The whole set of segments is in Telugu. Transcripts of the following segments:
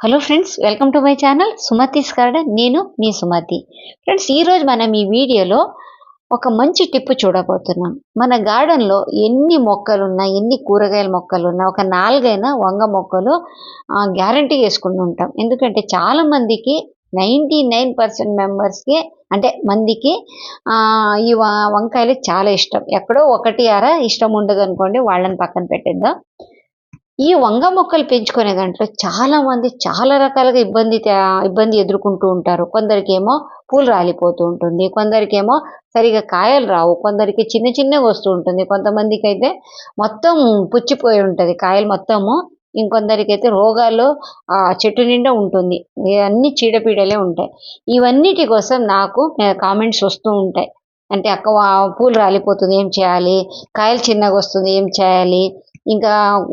Hello friends welcome to my channel Sumathi's garden. నేను మీ సుమతి. ఫ్రెండ్స్ ఈరోజు మనం ఈ వీడియోలో ఒక మంచి టిప్ చూడబోతున్నాం. మన గార్డెన్లో ఎన్ని మొక్కలున్నా ఎన్ని కూరగాయల మొక్కలు ఉన్నా ఒక నాలుగైనా వంగ మొక్కలు గ్యారంటీ వేసుకుని ఉంటాం. ఎందుకంటే చాలా మందికి నైంటీ నైన్ పర్సెంట్ మెంబర్స్కి అంటే మందికి ఈ వంకాయలు చాలా ఇష్టం. ఎక్కడో ఒకటి అర ఇష్టం ఉండదు అనుకోండి వాళ్ళని పక్కన పెట్టేద్దాం. ఈ వంగ మొక్కలు పెంచుకునే దాంట్లో చాలా మంది చాలా రకాలుగా ఇబ్బంది తే- ఇబ్బంది ఎదుర్కొంటూ ఉంటారు. కొందరికి ఏమో పూలు రాలిపోతూ ఉంటుంది. కొందరికేమో సరిగా కాయలు రావు. కొందరికి చిన్న చిన్నగా వస్తూ ఉంటుంది. కొంతమందికి అయితే మొత్తం పుచ్చిపోయి ఉంటుంది. కాయలు మొత్తము ఇంకొందరికి అయితే రోగాలు ఆ చెట్టు నిండా ఉంటుంది. అన్ని చీడపీడలే ఉంటాయి. ఇవన్నిటి కోసం నాకు కామెంట్స్ వస్తూ ఉంటాయి. అంటే అక్క పూలు రాలిపోతుంది. ఏం చేయాలి? కాయలు చిన్నగా వస్తుంది. ఏం చేయాలి? ఇంకా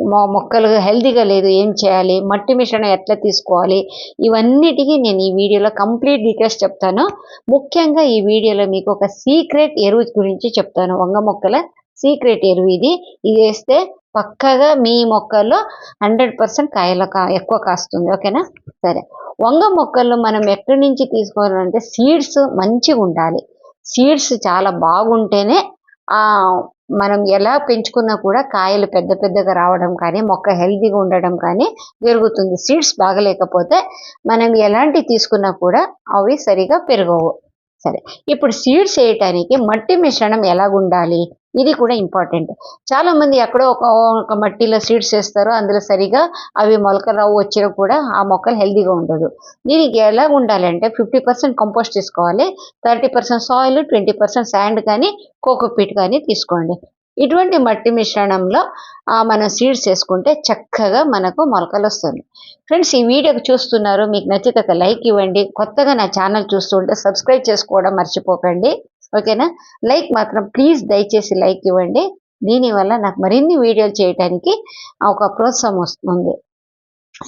మొ- మొక్కలు హెల్తీగా లేదు ఏం చేయాలి మట్టి మిశ్రమం ఎట్లా తీసుకోవాలి ఇవన్నిటికీ నేను ఈ వీడియోలో కంప్లీట్ డీటెయిల్స్ చెప్తాను. ముఖ్యంగా ఈ వీడియోలో మీకు ఒక సీక్రెట్ ఎరువు గురించి చెప్తాను. వంగ మొక్కల సీక్రెట్ ఎరువు ఇది. ఇది వేస్తే పక్కగా మీ మొక్కల్లో హండ్రెడ్ పర్సెంట్ కాయలు కా ఎక్కువ కాస్తుంది. ఓకేనా? సరే. వంగ మొక్కలు మనం ఎక్కడి నుంచి తీసుకోవాలంటే సీడ్స్ మంచిగా ఉండాలి. సీడ్స్ చాలా బాగుంటేనే మనం ఎలా పెంచుకున్నా కూడా కాయలు పెద్ద పెద్దగా రావడం కానీ మొక్క హెల్తీగా ఉండడం కానీ జరుగుతుంది. సీడ్స్ బాగలేకపోతే మనం ఎలాంటి తీసుకున్నా కూడా అవి సరిగా పెరగవు. సరే ఇప్పుడు సీడ్స్ వేయటానికి మట్టి మిశ్రణం ఎలాగుండాలి? ఇది కూడా ఇంపార్టెంట్. చాలా మంది ఎక్కడో ఒక ఒక మట్టిలో సీడ్స్ వేస్తారు అందులో సరిగా అవి మొలక రావు వచ్చినా కూడా ఆ మొక్కలు హెల్దీగా ఉండదు. దీనికి ఎలా ఉండాలంటే ఫిఫ్టీ పర్సెంట్ కంపోస్ట్ తీసుకోవాలి thirty percent soil twenty percent sand కానీ కోకోపీట్ కానీ తీసుకోండి. ఇటువంటి మట్టి మిశ్రణంలో మనం సీడ్స్ వేసుకుంటే చక్కగా మనకు మొలకలు వస్తుంది ఫ్రెండ్స్ ఈ వీడియోకి చూస్తున్నారు మీకు నచ్చితే లైక్ ఇవ్వండి. కొత్తగా నా ఛానల్ చూస్తుంటే సబ్స్క్రైబ్ చేసుకోవడం మర్చిపోకండి. ఓకేనా? లైక్ మాత్రం ప్లీజ్ దయచేసి లైక్ ఇవ్వండి. దీనివల్ల నాకు మరిన్ని వీడియోలు చేయడానికి ఒక ప్రోత్సాహం వస్తుంది.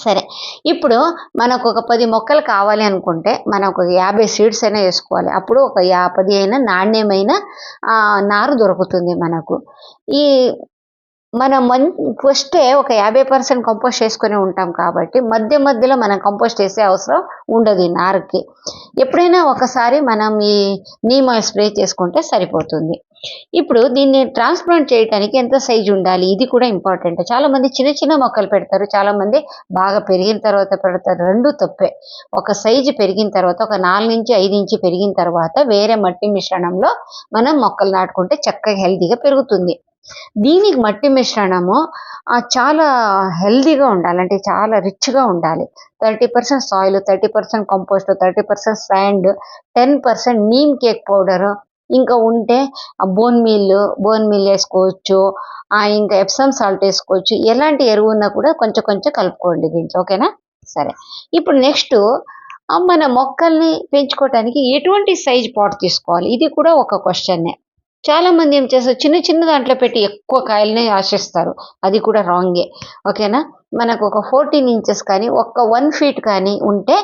సరే ఇప్పుడు మనకు ఒక పది మొక్కలు కావాలి అనుకుంటే మనం ఒక యాభై సీడ్స్ అయినా వేసుకోవాలి. అప్పుడు ఒక యా పది అయినా నాణ్యమైన నారు దొరుకుతుంది మనకు. ఈ మనం మన్ ఫస్టే ఒక యాభై పర్సెంట్ కంపోస్ట్ చేసుకొని ఉంటాం కాబట్టి మధ్య మధ్యలో మనం కంపోస్ట్ చేసే అవసరం ఉండదు ఈ నారుకి. ఎప్పుడైనా ఒకసారి మనం ఈ నీమ్ ఆయిల్ స్ప్రే చేసుకుంటే సరిపోతుంది. ఇప్పుడు దీన్ని ట్రాన్స్ప్లాంట్ చేయడానికి ఎంత సైజు ఉండాలి? ఇది కూడా ఇంపార్టెంట్. చాలా మంది చిన్న చిన్న మొక్కలు పెడతారు. చాలా మంది బాగా పెరిగిన తర్వాత పెడతారు. రెండు తప్పే. ఒక సైజు పెరిగిన తర్వాత ఒక నాలుగు నుంచి ఐదు ఇంచి పెరిగిన తర్వాత వేరే మట్టి మిశ్రణంలో మనం మొక్కలు నాటుకుంటే చక్కగా హెల్తీగా పెరుగుతుంది. దీనికి మట్టి మిశ్రణము చాలా హెల్దీగా ఉండాలి. అంటే చాలా రిచ్గా ఉండాలి. Thirty percent soil thirty percent compost thirty percent sand ten percent neem cake powder ఇంకా ఉంటే బోన్ మీల్ బోన్ మీల్ వేసుకోవచ్చు ఇంకా ఎప్సమ్ సాల్ట్ వేసుకోవచ్చు ఎలాంటి ఎరువు ఉన్నా కూడా కొంచెం కొంచెం కలుపుకోండి దీంట్లో ఓకేనా? సరే. ఇప్పుడు నెక్స్ట్ మన మొక్కల్ని పెంచుకోవటానికి ఎటువంటి సైజ్ పాట్ తీసుకోవాలి? ఇది కూడా ఒక క్వశ్చన్నే చాలా మంది ఏం చేస్తారు? చిన్న చిన్న దాంట్లో పెట్టి ఎక్కువ కాయలని ఆశిస్తారు. అది కూడా రాంగే ఓకేనా? మనకు ఒక ఫోర్టీన్ ఇంచెస్ కానీ ఒక వన్ ఫీట్ కానీ ఉంటే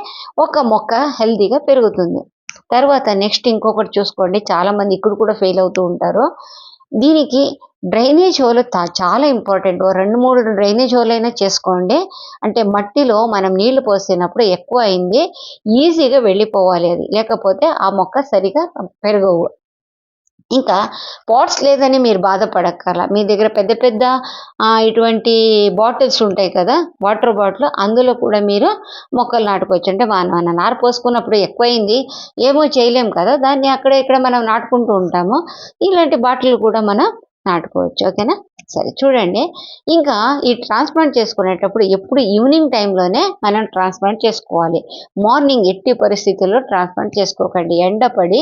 ఒక మొక్క హెల్దీగా పెరుగుతుంది. తర్వాత నెక్స్ట్ ఇంకొకటి చూసుకోండి. చాలామంది ఇక్కడ కూడా ఫెయిల్ అవుతూ ఉంటారు. దీనికి డ్రైనేజ్ హోల్ చాలా ఇంపార్టెంట్ రెండు మూడు డ్రైనేజ్ హోల్ అయినా చేసుకోండి. అంటే మట్టిలో మనం నీళ్ళు పోసినప్పుడు ఎక్కువ అయింది. ఈజీగా వెళ్ళిపోవాలి అది. లేకపోతే ఆ మొక్క సరిగా పెరగవు. ఇంకా పాట్స్ లేదని మీరు బాధపడక్కర్లా. మీ దగ్గర పెద్ద పెద్ద ఇటువంటి బాటిల్స్ ఉంటాయి కదా వాటర్ బాటిల్ అందులో కూడా మీరు మొక్కలు నాటుకోవచ్చు. అంటే వాన వాన నారు పోసుకున్నప్పుడు ఎక్కువైంది ఏమో చేయలేం కదా. దాన్ని అక్కడ ఇక్కడ మనం నాటుకుంటూ ఉంటాము. ఇలాంటి బాటిల్ కూడా మనం నాటుకోవచ్చు. ఓకేనా? సరే చూడండి. ఇంకా ఈ ట్రాన్స్ప్లాంట్ చేసుకునేటప్పుడు ఎప్పుడు ఈవినింగ్ టైంలోనే మనం ట్రాన్స్ప్లాంట్ చేసుకోవాలి. మార్నింగ్ ఎట్టి పరిస్థితుల్లో ట్రాన్స్ప్లాంట్ చేసుకోకండి. ఎండపడి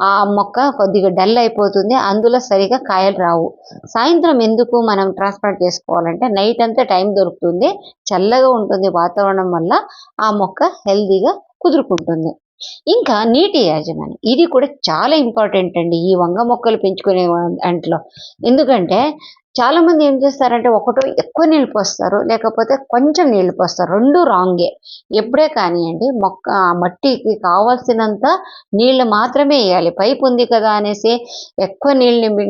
ఆ మొక్క కొద్దిగా డల్ అయిపోతుంది. అందులో సరిగా కాయలు రావు. సాయంత్రం ఎందుకు మనం ట్రాన్స్ప్లాంట్ చేసుకోవాలంటే నైట్ అంతా టైం దొరుకుతుంది. చల్లగా ఉంటుంది వాతావరణం వల్ల ఆ మొక్క హెల్దీగా కుదురుకుంటుంది. ఇంకా నీటి యాజమాన్యం. ఇది కూడా చాలా ఇంపార్టెంట్ అండి ఈ వంగ మొక్కలు పెంచుకునే దాంట్లో ఎందుకంటే చాలా మంది ఏం చేస్తారంటే ఒకటో ఎక్కువ నీళ్ళు పోస్తారు లేకపోతే కొంచెం నీళ్ళు పోస్తారు. రెండు రాంగే ఎప్పుడే కానివ్వండి మొక్క మట్టికి కావాల్సినంత నీళ్ళు మాత్రమే వేయాలి. పైపు ఉంది కదా అనేసి ఎక్కువ నీళ్ళు నింపి-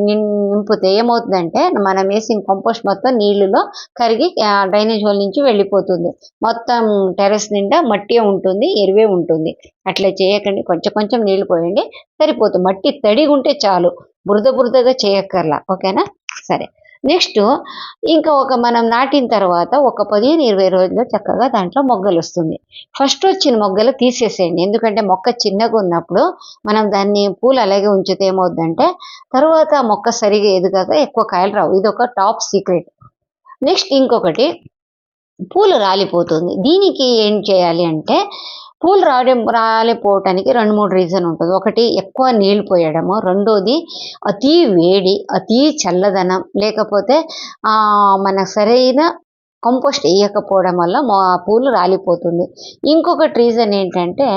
నింపితే ఏమవుతుందంటే మనం వేసిన కంపోస్ట్ మొత్తం నీళ్ళలో కరిగి డ్రైనేజ్ హోల్ నుంచి వెళ్ళిపోతుంది. మొత్తం టెరెస్ నిండా మట్టి ఉంటుంది ఎరువే ఉంటుంది. అట్లా చేయకండి. కొంచెం కొంచెం నీళ్ళు పోయండి సరిపోతుంది. మట్టి తడిగుంటే ఉంటే చాలు. బురద బురదగా చేయక్కర్లా. ఓకేనా? సరే. నెక్స్ట్ ఇంకా ఒక మనం నాటిన తర్వాత ఒక పదిహేను ఇరవై రోజుల్లో చక్కగా దాంట్లో మొగ్గలు వస్తుంది. ఫస్ట్ వచ్చిన మొగ్గలు తీసేసేయండి. ఎందుకంటే మొక్క చిన్నగా ఉన్నప్పుడు మనం దాన్ని పూలు అలాగే ఉంచితే ఏమవుద్దంటే తర్వాత మొక్క సరిగా ఎదుగాక ఎక్కువ కాయలు రావు. ఇది ఒక టాప్ సీక్రెట్ నెక్స్ట్ ఇంకొకటి పూలు రాలిపోతుంది. దీనికి ఏం చేయాలి అంటే పూలు రావడం రాలిపోవటానికి రెండు మూడు రీజన్ ఉంటుంది. ఒకటి ఎక్కువ నీళ్ళు పోయడము. రెండోది అతి వేడి అతి చల్లదనం. లేకపోతే మన సరైన కంపోస్ట్ వేయకపోవడం వల్ల మా పూలు రాలిపోతుంది. ఇంకొకటి రీజన్ ఏంటంటే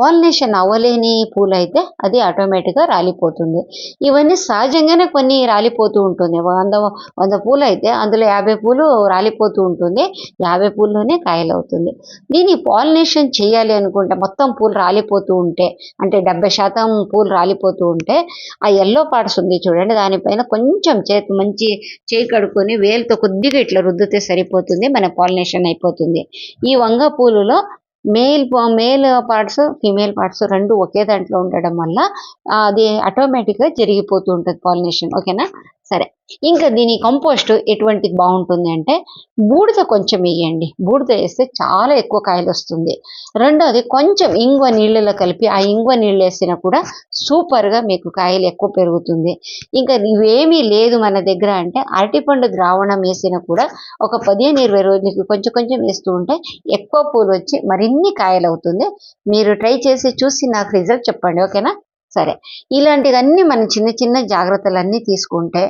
పాలినేషన్ అవ్వలేని పూలు అయితే అది ఆటోమేటిక్గా రాలిపోతుంది. ఇవన్నీ సహజంగానే కొన్ని రాలిపోతూ ఉంటుంది. వంద వంద పూలు అయితే అందులో యాభై పూలు రాలిపోతూ ఉంటుంది. యాభై పూల్లోనే కాయలు అవుతుంది దీన్ని పాలినేషన్ చేయాలి అనుకుంటే మొత్తం పూలు రాలిపోతూ ఉంటే అంటే డెబ్బై శాతం పూలు రాలిపోతూ ఉంటే ఆ ఎల్లో పార్ట్స్ ఉంది చూడండి దానిపైన కొంచెం చేతి మంచి చేయి కడుక్కొని వేలుతో కొద్దిగా ఇట్లా రుద్దితే సరిపోతుంది. మన పాలినేషన్ అయిపోతుంది. ఈ వంగ పూలులో male male parts female parts రెండు ఒకే దాంట్లో ఉండడం వల్ల అది ఆటోమేటిక్గా జరిగిపోతూ ఉంటుంది పాలినేషన్ ఓకేనా సరే. ఇంకా దీని కంపోస్ట్ ఎటువంటిది బాగుంటుంది అంటే బూడిద కొంచెం వేయండి. బూడిద వేస్తే చాలా ఎక్కువ కాయలు వస్తుంది. రెండోది కొంచెం ఇంగువ నీళ్ళలో కలిపి ఆ ఇంగువ నీళ్ళు వేసినా కూడా సూపర్గా మీకు కాయలు ఎక్కువ పెరుగుతుంది. ఇంకా ఇవేమీ లేదు మన దగ్గర అంటే అరటిపండు ద్రావణం వేసినా కూడా ఒక పదిహేను ఇరవై రోజులకి కొంచెం కొంచెం వేస్తూ ఉంటే ఎక్కువ పూలు వచ్చి మరిన్ని కాయలు అవుతుంది. మీరు ట్రై చేసి చూసి నాకు రిజల్ట్ చెప్పండి. ఓకేనా? సరే. ఇలాంటివన్నీ మనం చిన్న చిన్న జాగ్రత్తలన్నీ తీసుకుంటే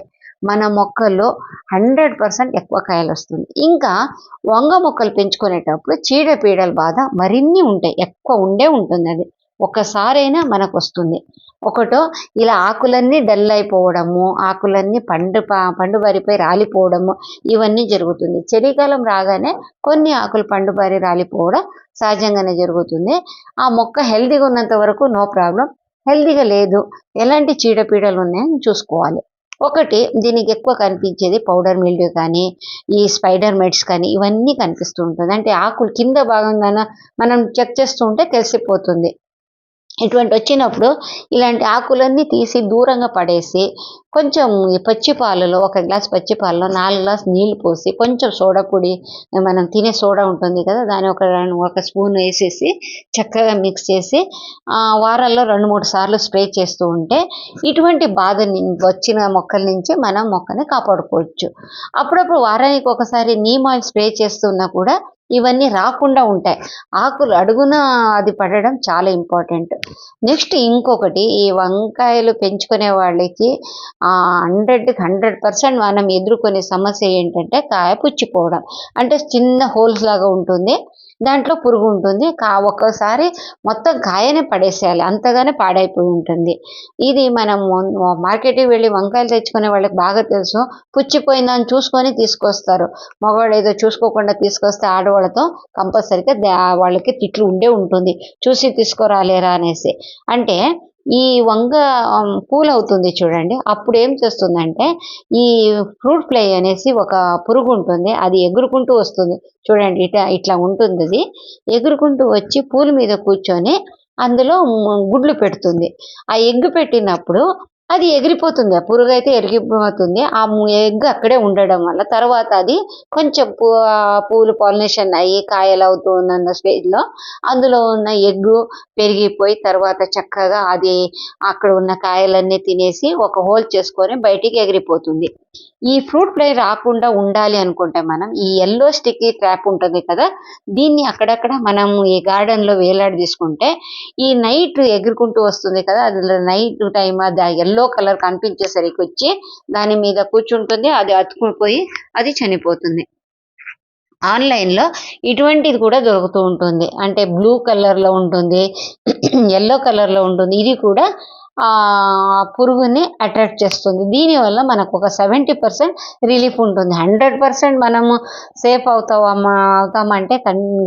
మన మొక్కల్లో హండ్రెడ్ పర్సెంట్ ఎక్కువ కాయలు వస్తుంది. ఇంకా వంగ మొక్కలు పెంచుకునేటప్పుడు చీడపీడల బాధ మరిన్ని ఉంటాయి. ఎక్కువ ఉండే ఉంటుంది అది. ఒక్కసారైనా మనకు వస్తుంది. ఒకటో ఇలా ఆకులన్నీ డల్ అయిపోవడము ఆకులన్నీ పండు పండుబారిపై పండు రాలిపోవడము ఇవన్నీ జరుగుతుంది. చలికాలం రాగానే కొన్ని ఆకులు పండు బారి రాలిపోవడం సహజంగానే జరుగుతుంది. ఆ మొక్క హెల్దీగా ఉన్నంత వరకు నో ప్రాబ్లం. హెల్దీగా లేదు. ఎలాంటి చీడపీడలు ఉన్నాయని చూసుకోవాలి. ఒకటి దీనికి ఎక్కువ కనిపించేది పౌడర్ మిల్డ్యూ కానీ ఈ స్పైడర్ మెట్స్ కానీ ఇవన్నీ కనిపిస్తూ ఉంటుంది. అంటే ఆకులు కింద భాగంగాన మనం చెక్ చేస్తూ ఉంటే తెలిసిపోతుంది ఇటువంటి వచ్చినప్పుడు ఇలాంటి ఆకులన్నీ తీసి దూరంగా పడేసి కొంచెం పచ్చి పాలలో ఒక గ్లాస్ పచ్చి పాలలో నాలుగు గ్లాస్ నీళ్ళు పోసి కొంచెం సోడా పొడి మనం తినే సోడా ఉంటుంది కదా దాని ఒక రెండు ఒక స్పూన్ వేసేసి చక్కగా మిక్స్ చేసి వారాల్లో రెండు మూడు సార్లు స్ప్రే చేస్తూ ఉంటే ఇటువంటి బాధ వచ్చిన మొక్కల నుంచి మనం మొక్కని కాపాడుకోవచ్చు. అప్పుడప్పుడు వారానికి ఒకసారి నీమ్ ఆయిల్ స్ప్రే చేస్తున్నా కూడా ఇవన్నీ రాకుండా ఉంటాయి. ఆకులు అడుగున అది పడడం చాలా ఇంపార్టెంట్. నెక్స్ట్ ఇంకొకటి ఈ వంకాయలు పెంచుకునే వాళ్ళకి హండ్రెడ్కి హండ్రెడ్ పర్సెంట్ మనం ఎదుర్కొనే సమస్య ఏంటంటే కాయ పుచ్చిపోవడం. అంటే చిన్న హోల్స్ లాగా ఉంటుంది. దాంట్లో పురుగు ఉంటుంది. కా ఒక్కోసారి మొత్తం కాయనే పడేసేయాలి. అంతగానే పాడైపోయి ఉంటుంది. ఇది మనం మార్కెట్కి వెళ్ళి వంకాయలు తెచ్చుకునే వాళ్ళకి బాగా తెలుసు. పుచ్చిపోయిందని చూసుకొని తీసుకొస్తారు. మగవాళ్ళు ఏదో చూసుకోకుండా తీసుకొస్తే ఆడవాళ్ళతో కంపల్సరీగా వాళ్ళకి తిట్లు ఉండే ఉంటుంది. చూసి తీసుకురాలేరా అనేసి. అంటే ఈ వంగ ఆమ్, అవుతుంది చూడండి. అప్పుడు ఏం చేస్తుందంటే ఈ ఫ్రూట్ ఫ్లై అనేసి ఒక పురుగు ఉంటుంది అది ఎగురుకుంటూ వస్తుంది. చూడండి ఇట్లా ఇట్లా ఉంటుంది అది ఎగురుకుంటూ వచ్చి పూల మీద కూర్చొని అందులో గుడ్లు పెడుతుంది. ఆ ఎగ్గు పెట్టినప్పుడు అది ఎగిరిపోతుంది ఆ పురుగు అయితే ఎగిరిపోతుంది ఆ ఎగ్ అక్కడే ఉండడం వల్ల తర్వాత అది కొంచెం పూ పూలు పాలినేషన్ అయ్యి కాయలు అవుతూ ఉన్న స్టేజ్లో అందులో ఉన్న ఎగ్గు పెరిగిపోయి తర్వాత చక్కగా అది అక్కడ ఉన్న కాయలన్నీ తినేసి ఒక హోల్ చేసుకొని బయటికి ఎగిరిపోతుంది. ఈ ఫ్రూట్ ఫ్లై రాకుండా ఉండాలి అనుకుంటే మనం ఈ ఎల్లో స్టిక్కీ ట్రాప్ ఉంటుంది కదా దీన్ని అక్కడక్కడ మనం ఈ గార్డెన్లో లో వేలాడి తీసుకుంటే ఈ నైట్ ఎగురుకుంటూ వస్తుంది కదా అది నైట్ టైం అది ఎల్లో కలర్ కనిపించేసరికి వచ్చి దాని మీద కూర్చుంటుంది అది అతుకుపోయి అది చనిపోతుంది. ఆన్లైన్లో ఇటువంటిది కూడా దొరుకుతూ ఉంటుంది. అంటే బ్లూ కలర్లో ఉంటుంది ఎల్లో కలర్లో ఉంటుంది. ఇది కూడా పురుగుని అట్రాక్ట్ చేస్తుంది. దీనివల్ల మనకు ఒక సెవెంటీ పర్సెంట్ రిలీఫ్ ఉంటుంది. హండ్రెడ్ పర్సెంట్ మనము సేఫ్ అవుతామా అవుతామంటే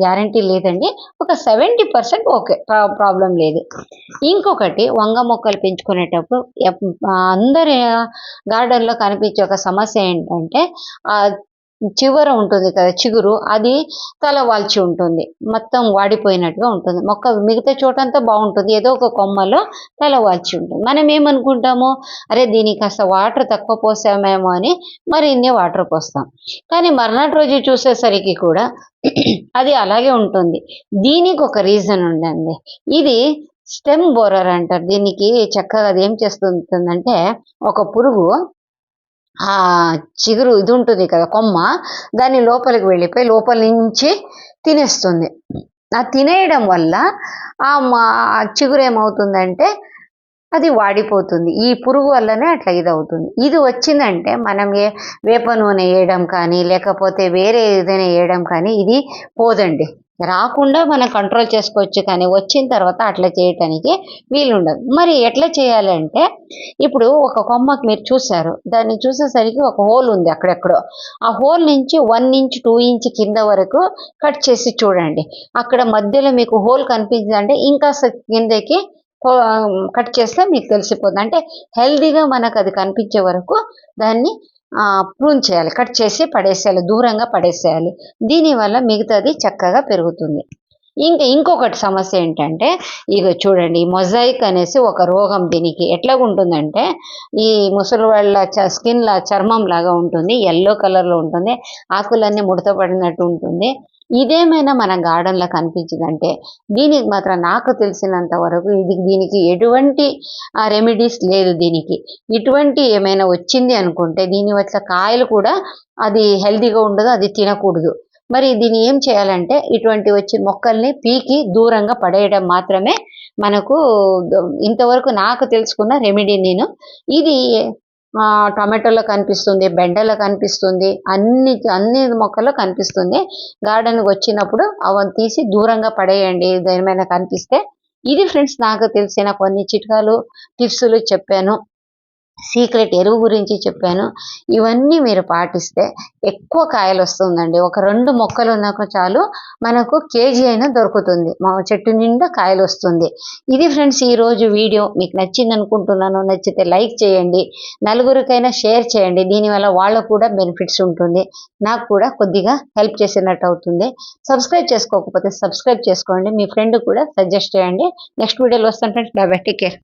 గ్యారంటీ లేదండి. ఒక సెవెంటీ పర్సెంట్ ఓకే ప్రాబ్లం లేదు. ఇంకొకటి వంగ మొక్కలు పెంచుకునేటప్పుడు అందరి గార్డెన్లో కనిపించే ఒక సమస్య ఏంటంటే చివర ఉంటుంది కదా చిగురు అది తల వాల్చి ఉంటుంది. మొత్తం వాడిపోయినట్టుగా ఉంటుంది. మొక్క మిగతా చోటంతా బాగుంటుంది. ఏదో ఒక కొమ్మలో తల వాల్చి ఉంటుంది. మనం ఏమనుకుంటాము? అరే దీనికి కాస్త వాటర్ తక్కువ పోసామేమో అని మరి ఇన్ని వాటర్ పోస్తాం. కానీ మర్నాటి రోజు చూసేసరికి కూడా అది అలాగే ఉంటుంది. దీనికి ఒక రీజన్ ఉందండి. ఇది స్టెమ్ బోరర్ అంటారు. దీనికి చక్కగా అది ఏం చేస్తుందంటే ఒక పురుగు ఆ చిగురు ఇది ఉంటుంది కదా కొమ్మ దాని లోపలికి వెళ్ళిపోయి లోపల నుంచి తినేస్తుంది. ఆ తినేయడం వల్ల ఆ మా ఆ చిగురు ఏమవుతుందంటే అది వాడిపోతుంది. ఈ పురుగు వల్లనే అట్లా ఇది అవుతుంది ఇది వచ్చిందంటే మనం ఏ వేప నూనె వేయడం కానీ లేకపోతే వేరే ఏదైనా వేయడం కానీ ఇది పోదండి. రాకుండా మనం కంట్రోల్ చేసుకోవచ్చు కానీ వచ్చిన తర్వాత అట్లా చేయటానికి వీలుండదు. మరి ఎట్లా చేయాలంటే ఇప్పుడు ఒక కొమ్మకి మీరు చూశారు దాన్ని చూసేసరికి ఒక హోల్ ఉంది అక్కడెక్కడో. ఆ హోల్ నుంచి వన్ ఇంచ్ టూ ఇంచ్ కింద వరకు కట్ చేసి చూడండి. అక్కడ మధ్యలో మీకు హోల్ కనిపించిందంటే ఇంకా కిందకి కట్ చేస్తే మీకు తెలిసిపోతుంది. అంటే హెల్దీగా మనకు అది కనిపించే వరకు దాన్ని ప్రూన్ చేయాలి. కట్ చేసి పడేసేయాలి. దూరంగా పడేసేయాలి. దీనివల్ల మిగతాది చక్కగా పెరుగుతుంది. ఇంకా ఇంకొకటి సమస్య ఏంటంటే ఇక చూడండి ఈ మొజాయిక్ అనేసి ఒక రోగం దీనికి ఎట్లా ఉంటుందంటే ఈ ముసలి వాళ్ళ చ స్కిన్ లా చర్మం లాగా ఉంటుంది ఎల్లో కలర్లో ఉంటుంది ఆకులన్నీ ముడత పడినట్టు ఉంటుంది. ఇదేమైనా మన గార్డెన్లో కనిపించిందంటే దీనికి మాత్రం నాకు తెలిసినంత వరకు ఇది దీనికి ఎటువంటి రెమెడీస్ లేదు దీనికి. ఇటువంటి ఏమైనా వచ్చింది అనుకుంటే దీని వల్ల కాయలు కూడా అది హెల్దీగా ఉండదు అది తినకూడదు. మరి దీన్ని ఏం చేయాలంటే ఇటువంటి వచ్చిన మొక్కల్ని పీకి దూరంగా పడేయడం మాత్రమే మనకు ఇంతవరకు నాకు తెలుసుకున్న రెమెడీ నేను. ఇది టొమాటోలో టమాటోలో కనిపిస్తుంది బెండలో కనిపిస్తుంది అన్ని అన్ని మొక్కల్లో కనిపిస్తుంది. గార్డెన్కి వచ్చినప్పుడు అవన్నీ తీసి దూరంగా పడేయండి దేనిమైనా కనిపిస్తే. ఇది ఫ్రెండ్స్ నాకు తెలిసిన కొన్ని చిట్కాలు టిప్స్లు చెప్పాను. సీక్రెట్ ఎరువు గురించి చెప్పాను. ఇవన్నీ మీరు పాటిస్తే ఎక్కువ కాయలు వస్తుందండి. ఒక రెండు మొక్కలు ఉన్నాక చాలు మనకు కేజీ అయినా దొరుకుతుంది. మా చెట్టు నిండా కాయలు వస్తుంది. ఇది ఫ్రెండ్స్ ఈరోజు వీడియో. మీకు నచ్చింది అనుకుంటున్నాను. నచ్చితే లైక్ చేయండి. నలుగురికైనా షేర్ చేయండి. దీనివల్ల వాళ్ళకు కూడా బెనిఫిట్స్ ఉంటుంది. నాకు కూడా కొద్దిగా హెల్ప్ చేసినట్టు అవుతుంది. సబ్స్క్రైబ్ చేసుకోకపోతే సబ్స్క్రైబ్ చేసుకోండి. మీ ఫ్రెండ్ కూడా సజెస్ట్ చేయండి. నెక్స్ట్ వీడియోలో వస్తాను ఫ్రెండ్స్. బాయ్. Take care.